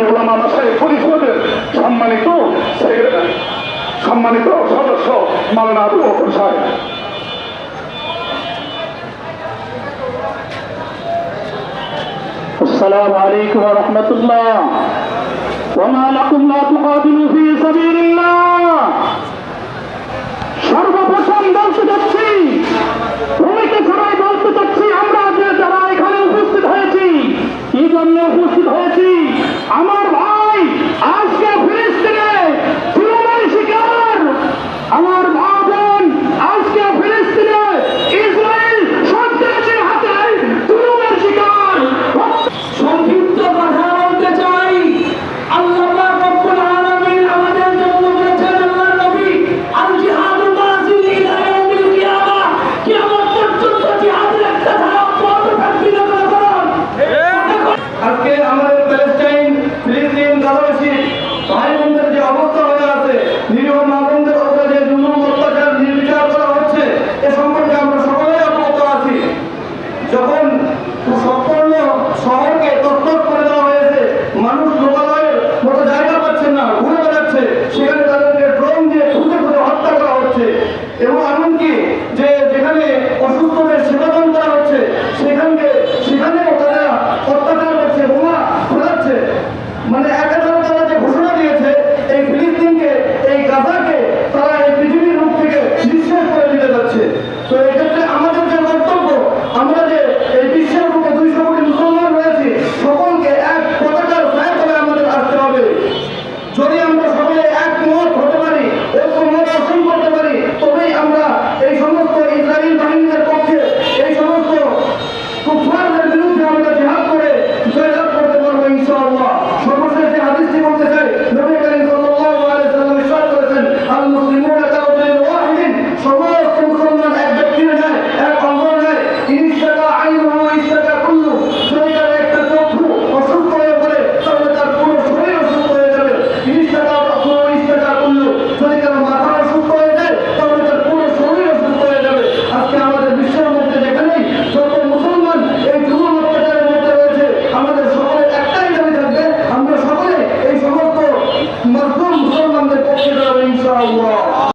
ওলামা মাসাই পরিষদের সম্মানিত সম্মানিত সদস্য মালানা আবু বকর সাহেব السلام عليكم ورحمة الله وما لكم لا تقاتلوا في سبيل মানে এক হাজার তারা যে ঘোষণা দিয়েছে, এই ফিলিস্তিনকে, এই গাজাকে তারা এই পৃথিবীর রূপ থেকে নিঃশেষ করে দিতে যাচ্ছে। তো এক্ষেত্রে আমাদের যে কর্তব্য, আমরা যে এই বিশ্বের রূপে দুই কোটি মুসলমান রয়েছি, সকলকে এক পতাকার ছায় করে আমাদের আসতে হবে। যদি আমরা সকলে এক মত হতে পারি এক মত অর্জন করতে পারি, তবেই আমরা